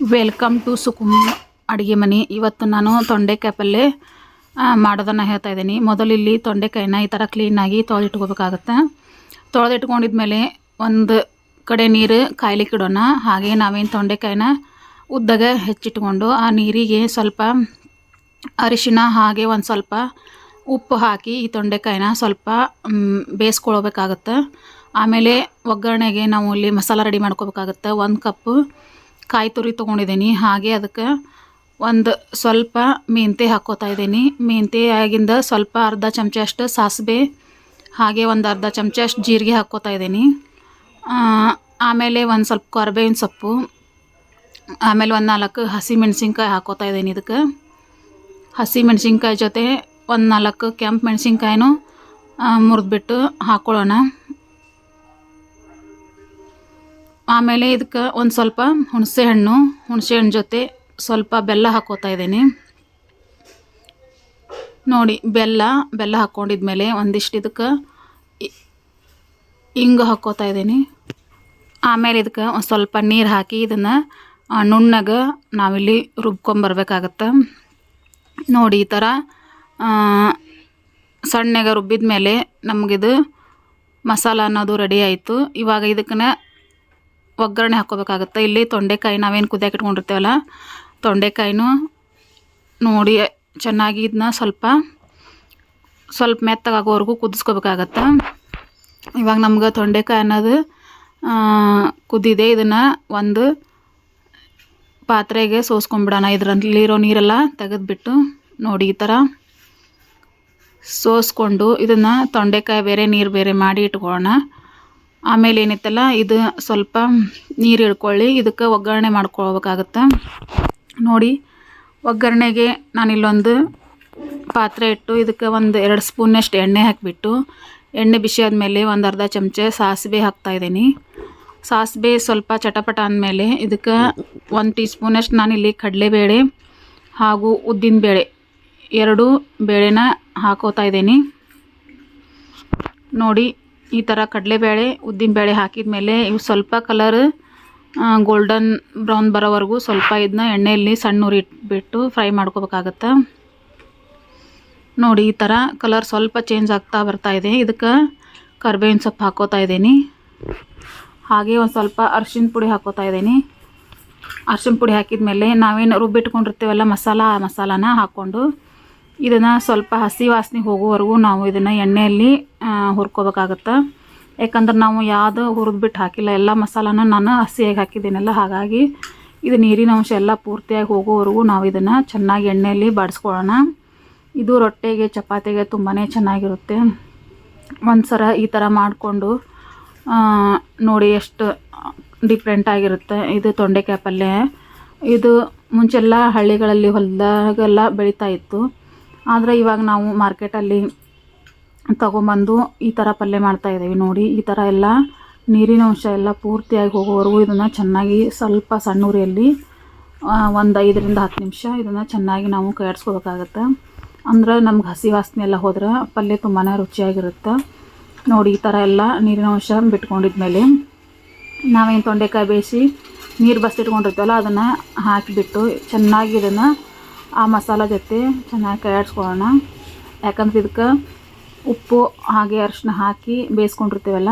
Welcome to ಸುಕುಮ್ ಅಡುಗೆ ಮನೆ. ಇವತ್ತು ನಾನು ತೊಂಡೆಕಾಯಿ ಪಲ್ಯ ಮಾಡೋದನ್ನು ಹೇಳ್ತಾ ಇದ್ದೀನಿ. ಮೊದಲು ಇಲ್ಲಿ ತೊಂಡೆಕಾಯಿನ ಈ ಥರ ಕ್ಲೀನಾಗಿ ತೊಳೆದಿಟ್ಕೋಬೇಕಾಗತ್ತೆ. ತೊಳೆದಿಟ್ಕೊಂಡಿದ್ಮೇಲೆ ಒಂದು ಕಡೆ ನೀರು ಕಾಯ್ಲಿಕ್ಕೆ ಇಡೋಣ. ಹಾಗೆ ನಾವೇನು ತೊಂಡೆಕಾಯಿನ ಉದ್ದಾಗ ಹೆಚ್ಚಿಟ್ಕೊಂಡು ಆ ನೀರಿಗೆ ಸ್ವಲ್ಪ ಅರಿಶಿನ, ಹಾಗೆ ಒಂದು ಸ್ವಲ್ಪ ಉಪ್ಪು ಹಾಕಿ ಈ ತೊಂಡೆಕಾಯಿನ ಸ್ವಲ್ಪ ಬೇಯಿಸ್ಕೊಳ್ಬೇಕಾಗತ್ತೆ. ಆಮೇಲೆ ಒಗ್ಗರಣೆಗೆ ನಾವು ಇಲ್ಲಿ ಮಸಾಲ ರೆಡಿ ಮಾಡ್ಕೋಬೇಕಾಗತ್ತೆ. ಒಂದು ಕಪ್ಪು ಕಾಯಿ ತುರಿ ತೊಗೊಂಡಿದ್ದೀನಿ. ಹಾಗೆ ಅದಕ್ಕೆ ಒಂದು ಸ್ವಲ್ಪ ಮೆಂತೆ ಹಾಕೋತಾ ಇದ್ದೀನಿ. ಮೆಂತೆ ಆಗಿಂದ ಸ್ವಲ್ಪ ಅರ್ಧ ಚಮಚ ಅಷ್ಟು ಸಾಸಿವೆ, ಹಾಗೆ ಒಂದು ಅರ್ಧ ಚಮಚ ಅಷ್ಟು ಜೀರಿಗೆ ಹಾಕ್ಕೋತಾ ಇದ್ದೀನಿ. ಆಮೇಲೆ ಒಂದು ಸ್ವಲ್ಪ ಕರ್ಬೇವಿನ ಸೊಪ್ಪು, ಆಮೇಲೆ ಒಂದು ನಾಲ್ಕು ಹಸಿ ಮೆಣಸಿನ್ಕಾಯಿ ಹಾಕ್ಕೋತಾ ಇದ್ದೀನಿ ಇದಕ್ಕೆ. ಹಸಿ ಮೆಣಸಿನ್ಕಾಯಿ ಜೊತೆ ಒಂದು ನಾಲ್ಕು ಕೆಂಪು ಮೆಣಸಿನ್ಕಾಯಿನೂ ಮುರಿದ್ಬಿಟ್ಟು ಹಾಕ್ಕೊಳ್ಳೋಣ ಆಮೇಲೆ ಇದಕ್ಕೆ ಒಂದು ಸ್ವಲ್ಪ ಹುಣಸೆ ಹಣ್ಣು ಹುಣಸೆ ಹಣ್ಣು ಜೊತೆ ಸ್ವಲ್ಪ ಬೆಲ್ಲ ಹಾಕೋತಾ ಇದ್ದೀನಿ. ನೋಡಿ, ಬೆಲ್ಲ ಬೆಲ್ಲ ಹಾಕ್ಕೊಂಡಿದ್ಮೇಲೆ ಒಂದಿಷ್ಟು ಇದಕ್ಕೆ ಹಿಂಗೆ ಹಾಕೋತಾ ಹಾಕ್ಕೋತಾ ಇದ್ದೀನಿ. ಆಮೇಲೆ ಇದಕ್ಕೆ ಒಂದು ಸ್ವಲ್ಪ ನೀರು ಹಾಕಿ ಇದನ್ನು ನುಣ್ಣಗೆ ನಾವಿಲ್ಲಿ ರುಬ್ಕೊಂಬರ್ಬೇಕಾಗತ್ತೆ. ನೋಡಿ, ಈ ಥರ ಸಣ್ಣಗೆ ರುಬ್ಬಿದ ಮೇಲೆ ನಮಗಿದು ಮಸಾಲ ಅನ್ನೋದು ರೆಡಿ ಆಯಿತು. ಇವಾಗ ಇದಕ್ಕನ್ನ ಒಗ್ಗರಣೆ ಹಾಕೋಬೇಕಾಗುತ್ತೆ. ಇಲ್ಲಿ ತೊಂಡೆಕಾಯಿ ನಾವೇನು ಕುದಿಯಕ್ಕೆ ಇಟ್ಕೊಂಡಿರ್ತೇವಲ್ಲ, ತೊಂಡೆಕಾಯಿನೂ ನೋಡಿ ಚೆನ್ನಾಗಿ ಇದನ್ನ ಸ್ವಲ್ಪ ಸ್ವಲ್ಪ ಮೆತ್ತಗಾಗೋವರೆಗೂ ಕುದಿಸ್ಕೋಬೇಕಾಗತ್ತೆ. ಇವಾಗ ನಮ್ಗೆ ತೊಂಡೆಕಾಯಿ ಅನ್ನೋದು ಕುದಿದೆ. ಇದನ್ನು ಒಂದು ಪಾತ್ರೆಗೆ ಸೋಸ್ಕೊಂಡ್ಬಿಡೋಣ. ಇದರಲ್ಲಿರೋ ನೀರೆಲ್ಲ ತೆಗೆದುಬಿಟ್ಟು ನೋಡಿ ಈ ಥರ ಸೋಸ್ಕೊಂಡು ಇದನ್ನು ತೊಂಡೆಕಾಯಿ ಬೇರೆ ನೀರು ಬೇರೆ ಮಾಡಿ ಇಟ್ಕೊಳ್ಳೋಣ. ಆಮೇಲೆ ಏನಿತ್ತಲ್ಲ, ಇದು ಸ್ವಲ್ಪ ನೀರು ಇಳ್ಕೊಳ್ಳಿ ಇದಕ್ಕೆ ಒಗ್ಗರಣೆ ಮಾಡ್ಕೊಳ್ಬೇಕಾಗತ್ತೆ. ನೋಡಿ, ಒಗ್ಗರಣೆಗೆ ನಾನಿಲ್ಲೊಂದು ಪಾತ್ರೆ ಇಟ್ಟು, ಇದಕ್ಕೆ ಒಂದು ಎರಡು ಸ್ಪೂನಷ್ಟು ಎಣ್ಣೆ ಹಾಕಿಬಿಟ್ಟು, ಎಣ್ಣೆ ಬಿಸಿ ಆದಮೇಲೆ ಒಂದು ಅರ್ಧ ಚಮಚ ಸಾಸಿವೆ ಹಾಕ್ತಾಯಿದ್ದೀನಿ ಸಾಸಿವೆ ಸ್ವಲ್ಪ ಚಟಪಟ ಅಂದಮೇಲೆ ಇದಕ್ಕೆ ಒಂದು ಟೀ ಸ್ಪೂನಷ್ಟು ನಾನಿಲ್ಲಿ ಕಡಲೆಬೇಳೆ ಹಾಗೂ ಉದ್ದಿನಬೇಳೆ ಎರಡು ಬೇಳೆನ ಹಾಕೋತಾ ಇದ್ದೀನಿ. ನೋಡಿ ಈ ಥರ ಕಡಲೆಬೇಳೆ, ಉದ್ದಿನಬೇಳೆ ಹಾಕಿದ ಮೇಲೆ ಇವು ಸ್ವಲ್ಪ ಕಲರ್ ಗೋಲ್ಡನ್ ಬ್ರೌನ್ ಬರೋವರೆಗೂ ಸ್ವಲ್ಪ ಇದನ್ನ ಎಣ್ಣೆಯಲ್ಲಿ ಸಣ್ಣ ಉರಿ ಇಟ್ಬಿಟ್ಟು ಫ್ರೈ ಮಾಡ್ಕೋಬೇಕಾಗತ್ತೆ? ನೋಡಿ, ಈ ಥರ ಕಲರ್ ಸ್ವಲ್ಪ ಚೇಂಜ್ ಆಗ್ತಾ ಬರ್ತಾ ಇದೆ. ಇದಕ್ಕೆ ಕರ್ಬೇವಿನ ಸೊಪ್ಪು ಹಾಕೋತಾ ಇದ್ದೀನಿ. ಹಾಗೆ ಒಂದು ಸ್ವಲ್ಪ ಅರ್ಶಿನ ಪುಡಿ ಹಾಕೋತಾ ಇದ್ದೀನಿ. ಅರ್ಶಿನ ಪುಡಿ ಹಾಕಿದ ಮೇಲೆ ನಾವೇನು ರುಬ್ಬಿಟ್ಕೊಂಡಿರ್ತೀವಲ್ಲ ಮಸಾಲ, ಆ ಮಸಾಲಾನ ಹಾಕ್ಕೊಂಡು ಇದನ್ನು ಸ್ವಲ್ಪ ಹಸಿ ವಾಸನೆ ಹೋಗುವವರೆಗೂ ನಾವು ಇದನ್ನು ಎಣ್ಣೆಯಲ್ಲಿ ಹುರ್ಕೋಬೇಕಾಗತ್ತೆ. ಯಾಕಂದ್ರೆ ನಾವು ಯಾವುದು ಹುರಿದ್ಬಿಟ್ಟು ಹಾಕಿಲ್ಲ, ಎಲ್ಲ ಮಸಾಲಾನ ನಾನು ಹಸಿಯಾಗಿ ಹಾಕಿದ್ದೀನಲ್ಲ, ಹಾಗಾಗಿ ಇದು ನೀರಿನ ಅಂಶ ಎಲ್ಲ ಪೂರ್ತಿಯಾಗಿ ಹೋಗೋವರೆಗೂ ನಾವು ಇದನ್ನು ಚೆನ್ನಾಗಿ ಎಣ್ಣೆಯಲ್ಲಿ ಬಾಡಿಸ್ಕೊಳ್ಳೋಣ. ಇದು ರೊಟ್ಟೆಗೆ, ಚಪಾತಿಗೆ ತುಂಬಾ ಚೆನ್ನಾಗಿರುತ್ತೆ. ಒಂದು ಸರ ಈ ಥರ ಮಾಡಿಕೊಂಡು ನೋಡಿ ಎಷ್ಟು ಡಿಫ್ರೆಂಟ್ ಆಗಿರುತ್ತೆ. ಇದು ತೊಂಡೆಕಾಯಿ ಪಲ್ಯ. ಇದು ಮುಂಚೆಲ್ಲ ಹಳ್ಳಿಗಳಲ್ಲಿ ಹೊಲದಾಗೆಲ್ಲ ಬೆಳೀತಾ ಇತ್ತು. ಆದರೆ ಇವಾಗ ನಾವು ಮಾರ್ಕೆಟಲ್ಲಿ ತಗೊಂಬಂದು ಈ ಥರ ಪಲ್ಯ ಮಾಡ್ತಾ ಇದ್ದೀವಿ ನೋಡಿ. ಈ ಥರ ಎಲ್ಲ ನೀರಿನ ಅಂಶ ಎಲ್ಲ ಪೂರ್ತಿಯಾಗಿ ಹೋಗೋವರೆಗೂ ಇದನ್ನು ಚೆನ್ನಾಗಿ ಸ್ವಲ್ಪ ಸಣ್ಣ ಉರಿಯಲ್ಲಿ ಒಂದು ಐದರಿಂದ ಹತ್ತು ನಿಮಿಷ ಇದನ್ನು ಚೆನ್ನಾಗಿ ನಾವು ಕೈಯಾಡಿಸ್ಕೋಬೇಕಾಗತ್ತೆ. ಅಂದ್ರೆ ನಮ್ಗೆ ಹಸಿ ವಾಸನೆ ಎಲ್ಲ ಹೋದ್ರೆ ಪಲ್ಯ ತುಂಬಾ ರುಚಿಯಾಗಿರುತ್ತೆ. ನೋಡಿ, ಈ ಥರ ಎಲ್ಲ ನೀರಿನ ಅಂಶ ಬಿಟ್ಕೊಂಡಿದ್ಮೇಲೆ ನಾವೇನು ತೊಂಡೆಕಾಯಿ ಬೇಯಿಸಿ ನೀರು ಬಸ್ತಿಟ್ಕೊಂಡಿರ್ತೀವಲ್ಲ ಅದನ್ನು ಹಾಕಿಬಿಟ್ಟು ಚೆನ್ನಾಗಿ ಇದನ್ನು ಆ ಮಸಾಲ ಜೊತೆ ಚೆನ್ನಾಗಿ ಕೈಯಾಡಿಸ್ಕೊಳ್ಳೋಣ ಯಾಕಂದ್ರೆ ಇದಕ್ಕೆ ಉಪ್ಪು ಹಾಗೆ ಅರಿಶಿನ ಹಾಕಿ ಬೇಯಿಸ್ಕೊಂಡಿರ್ತೀವಲ್ಲ,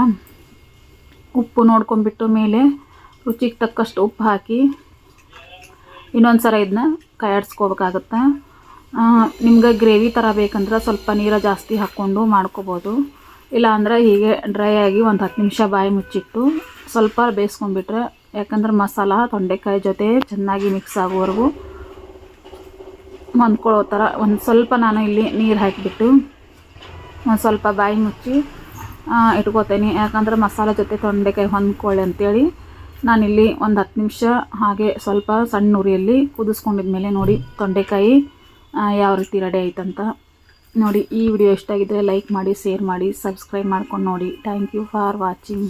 ಉಪ್ಪು ನೋಡ್ಕೊಂಬಿಟ್ಟು ಮೇಲೆ ರುಚಿಗೆ ತಕ್ಕಷ್ಟು ಉಪ್ಪು ಹಾಕಿ ಇನ್ನೊಂದು ಸಲ ಇದನ್ನ ಕೈಯಾಡಿಸ್ಕೋಬೇಕಾಗತ್ತೆ ನಿಮ್ಗೆ ಗ್ರೇವಿ ಥರ ಬೇಕಂದ್ರೆ ಸ್ವಲ್ಪ ನೀರು ಜಾಸ್ತಿ ಹಾಕ್ಕೊಂಡು ಮಾಡ್ಕೋಬೋದು. ಇಲ್ಲ ಅಂದ್ರೆ ಹೀಗೆ ಡ್ರೈ ಆಗಿ ಒಂದು ಹತ್ತು ನಿಮಿಷ ಬಾಯಿ ಮುಚ್ಚಿಟ್ಟು ಸ್ವಲ್ಪ ಬೇಯಿಸ್ಕೊಂಡ್ಬಿಟ್ರೆ, ಯಾಕಂದ್ರೆ ಮಸಾಲ, ತೊಂಡೆಕಾಯಿ ಜೊತೆ ಚೆನ್ನಾಗಿ ಮಿಕ್ಸ್ ಆಗೋವರೆಗೂ ಹೊಂದ್ಕೊಳ್ಳೋ ಥರ ಒಂದು ಸ್ವಲ್ಪ ನಾನು ಇಲ್ಲಿ ನೀರು ಹಾಕಿಬಿಟ್ಟು ಒಂದು ಸ್ವಲ್ಪ ಬಾಯಿ ಮುಚ್ಚಿ ಇಟ್ಕೋತೇನೆ. ಯಾಕಂದ್ರೆ ಮಸಾಲೆ ಜೊತೆ ತೊಂಡೆಕಾಯಿ ಹೊಂದ್ಕೊಳ್ಳಿ ಅಂತೇಳಿ ನಾನಿಲ್ಲಿ ಒಂದು ಹತ್ತು ನಿಮಿಷ ಹಾಗೆ ಸ್ವಲ್ಪ ಸಣ್ಣ ಉರಿಯಲ್ಲಿ ಕುದಿಸ್ಕೊಂಡಿದ್ಮೇಲೆ ನೋಡಿ ತೊಂಡೆಕಾಯಿ ಯಾವ ರೀತಿ ರೆಡಿ ಆಯ್ತಂತ ನೋಡಿ. ಈ ವಿಡಿಯೋ ಇಷ್ಟ ಆಗಿದ್ದರೆ ಲೈಕ್ ಮಾಡಿ ಶೇರ್ ಮಾಡಿ ಸಬ್ಸ್ಕ್ರೈಬ್ ಮಾಡ್ಕೊಂಡು ನೋಡಿ. Thank you for watching